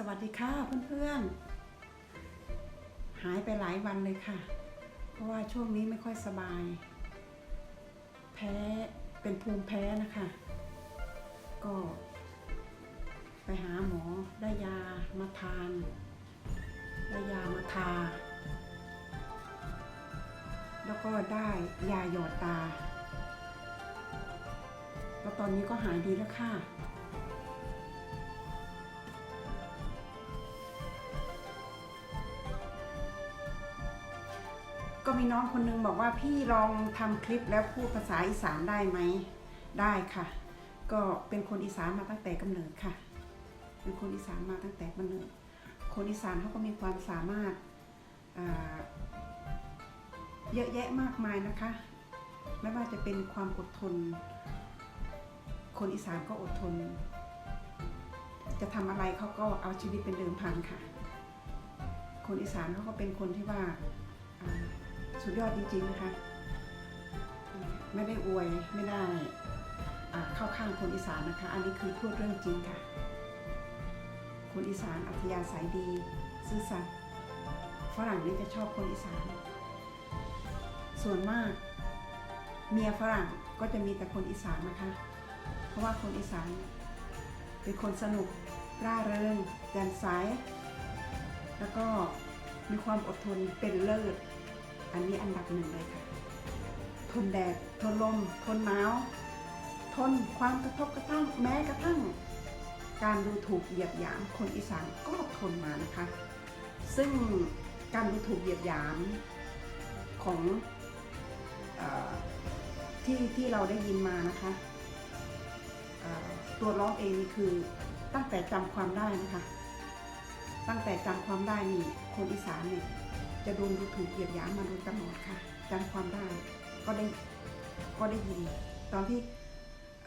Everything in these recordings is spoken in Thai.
สวัสดีค่ะเพื่อนๆ หายไปหลายวันเลยค่ะ เพราะว่าช่วงนี้ไม่ค่อยสบาย แพ้เป็นภูมิแพ้นะคะ ก็ ไปหาหมอได้ยามาทาน ได้ยามาทา แล้วก็ได้ยาหยอดตา แล้วตอนนี้ก็หายดีแล้วค่ะ ก็มีน้องคนนึงบอกว่าพี่ลองทำคลิปแล้วพูดภาษาอีสานได้ไหมได้ค่ะ ก็เป็นคนอีสานมาตั้งแต่กำเนิดค่ะ เป็นคนอีสานมาตั้งแต่กำเนิด คนอีสานเขาก็มีความสามารถเยอะแยะมากมายนะคะ ไม่ว่าจะเป็นความอดทน คนอีสานก็อดทน จะทำอะไรเขาก็เอาชีวิตเป็นเดิมพันค่ะ คนอีสานเขาก็เป็นคนที่ว่า สุดยอดจริง ๆ นะคะ ไม่ได้อวยไม่ได้เข้าข้างคนอีสานนะคะ อันนี้คือพูดเรื่องจริงค่ะ คนอีสานอัธยาศัยดี ซื่อสัตย์ฝรั่งนี่จะชอบคนอีสาน ส่วนมาก เมียฝรั่งก็จะมีแต่คนอีสานนะคะ เพราะว่าคนอีสาน เป็นคนสนุกร่าเริงแจ่มใสแล้วก็มีความอดทนเป็นเลิศ อันนี้อันดับหนึ่งเลยค่ะ ทนแดด ทนลม ทนหนาว ทนความกระทบกระทั่งแม้กระทั่ง การดูถูกเหยียดหยามคนอีสานก็ทนมานะคะ ซึ่งการดูถูกเหยียดหยามของอที่ที่เราได้ยินมานะคะตัวร้องเองนี่คือตั้งแต่จำความได้นะคะ ตั้งแต่จำความได้นี่คนอีสานเนี่ย จะโดนดูถูกเหยียดหยามมาโดยตลอดค่ะจำความได้ก็ได้ก็ได้ยิน ตอนที่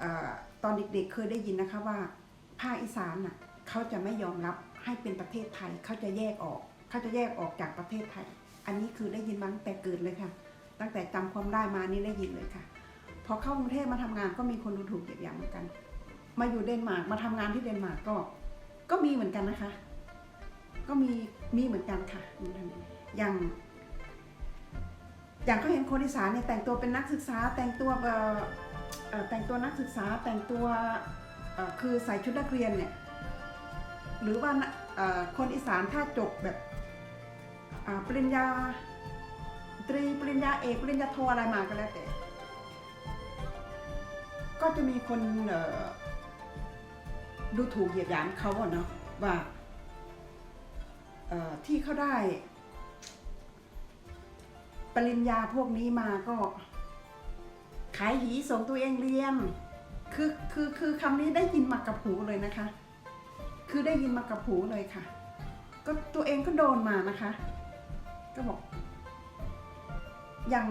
อตอนเด็กๆเคยได้ยินนะคะว่าภาคอีสานน่ะเขาจะไม่ยอมรับให้เป็นประเทศไทยเขาจะแยกออกเขาจะแยกออกจากประเทศไทย อันนี้คือได้ยินมาตั้งแต่เกิดเลยค่ะ ตั้งแต่จำความได้มานี่ได้ยินเลยค่ะพอเข้ากรุงเทพมาทำงานก็มีคนดูถูกเหยียดหยามเหมือนกัน มาอยู่เดนมาร์กมาทำงานที่เดนมาร์กก็ ก็มีเหมือนกันนะคะ ก็มีมีเหมือนกันค่ะ อย่าง อย่างก็เห็นคนอีสานเนี่ยแต่งตัวเป็นนักศึกษา แต่งตัวแต่งตัวนักศึกษาแต่งตัวคือใส่ชุดนักเรียนเนี่ยหรือว่าคนอีสานถ้าจบแบบปริญญาตรีปริญญาเอกปริญญาโทอะไรมาก็แล้วแต่ ก็จะมีคนดูถูกเหยียดหยามเขาเนาะว่าที่เขาได้ ปริญญาพวกนี้มาก็ ขายหีส่งตัวเองเรียน คือคือคือคำนี้ได้ยินมากับหูเลยนะคะ คือได้ยินมากับหูเลยค่ะ ก็ตัวเองก็โดนมานะคะ ก็บอก อย่าง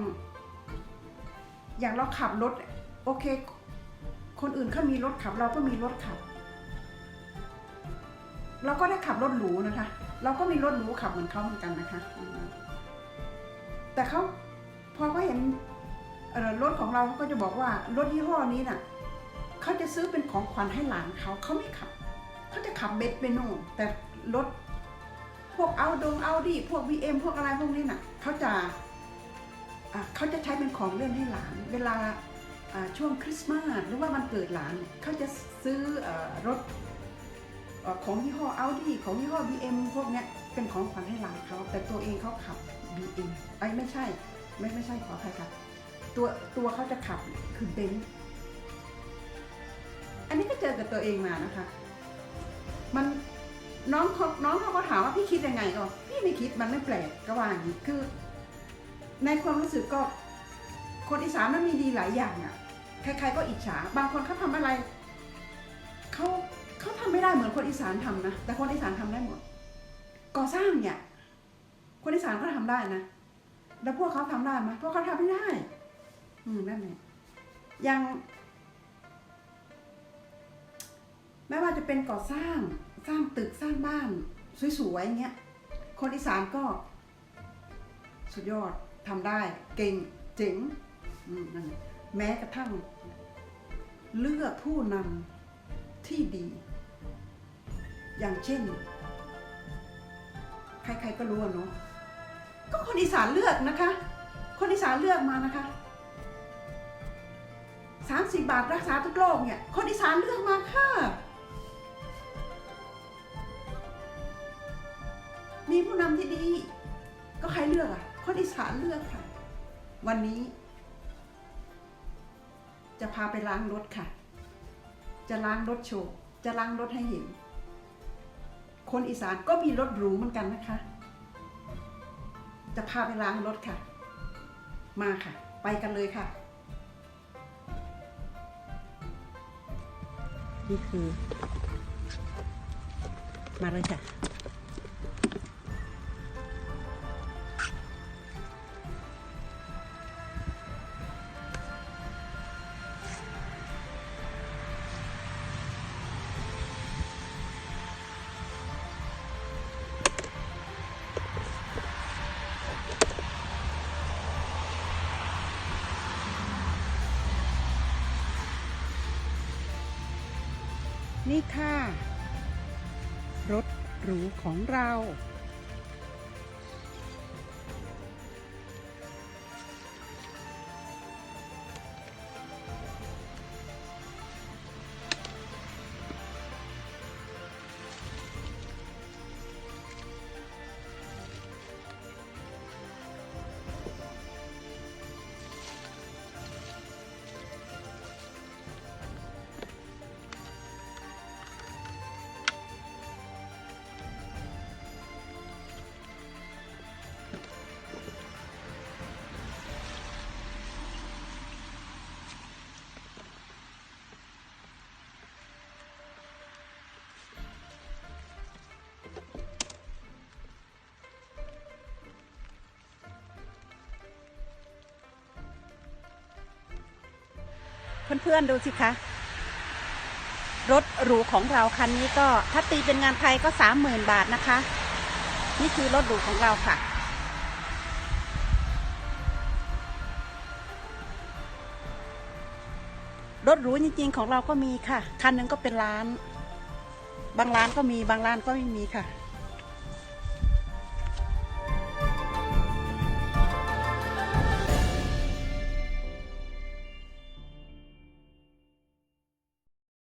อย่างเราขับรถ โอเค คนอื่นเขามีรถขับ เราก็มีรถขับ เราก็ได้ขับรถหรูนะคะ เราก็มีรถหรูขับเหมือนเขาเหมือนกันนะคะ แต่เขาพอเขาเห็นรถของเราเขาก็จะบอกว่ารถยี่ห้อนี้น่ะเขาจะซื้อเป็นของขวัญให้หลานเขาเขาไม่ขับเขาจะขับเบนซ์เบโน่แต่รถพวกเอาดงเอาดีพวก VM พวกอะไรพวกนี้น่ะเขาจะะเขาจะใช้เป็นของเล่นให้หลาน เวลาช่วงคริสต์มาสหรือว่าวันเกิดหลานเขาจะซื้ออรถอของยี่ห้อ Audi ของยี่ห้อ BM พวกเนี้ย เป็นของขวัญให้หลานเขาแต่ตัวเองเขาขับ BM ไอ้ยไม่ใช่ ไม่ไม่ใช่ขออภัยครับ ตัวตัวเขาจะขับคือเบนซ์อันนี้ก็เจอกับตัวเองมานะคะ มันน้องเขาน้องเขาก็ถามว่าพี่คิดยังไงก็พี่ไม่คิดมันไม่แปลกก็ว่าอย่างนี้คือ ในความรู้สึกก็คนอีสานมันมีดีหลายอย่างอะ่ะใครๆก็อิจฉา บางคนเขาทำอะไรเขาเขาทำไม่ได้เหมือนคนอีสานทำนะ แต่คนอีสานทำได้หมด สร้างเนี่ย คนอีสานก็ทำได้นะแล้วพวกเขาทำได้ไหมพวกเขาทำไม่ได้ อืมนั่นแหละอย่างไม่ว่าจะเป็นก่อสร้างสร้างตึกสร้างบ้าน สวยๆอย่างเงี้ย คนอีสานก็ สุดยอดทำได้เก่งเจ๋งอืมนั่นแหละแม้กระทั่ง เลือกผู้นำที่ดี อย่างเช่น ใครๆก็รู้อะเนาะก็คนอีสานเลือกนะคะ คนอีสานเลือกมานะคะสามสิบบาทรักษาทุกโรคเนี่ยคนอีสานเลือกมาค่ะ มีผู้นำที่ดี ก็ใครเลือกอะคนอีสานเลือกค่ะ วันนี้ จะพาไปล้างรถค่ะ จะล้างรถโชว์จะล้างรถให้เห็น คนอีสานก็มีรถหรูเหมือนกันนะคะ จะพาไปล้างรถค่ะ มาค่ะ ไปกันเลยค่ะ นี่คือ มาเลยค่ะ นี่ค่ะ รถหรูของเรา เพื่อนๆดูสิคะ รถหรูของเราคันนี้ก็ถ้าตีเป็นงานไทยก็สามหมื่นบาทนะคะ นี่คือรถหรูของเราค่ะ รถหรูจริงๆของเราก็มีค่ะ คันหนึงก็เป็นล้าน บางร้านก็มีบางร้านก็ไม่มีค่ะ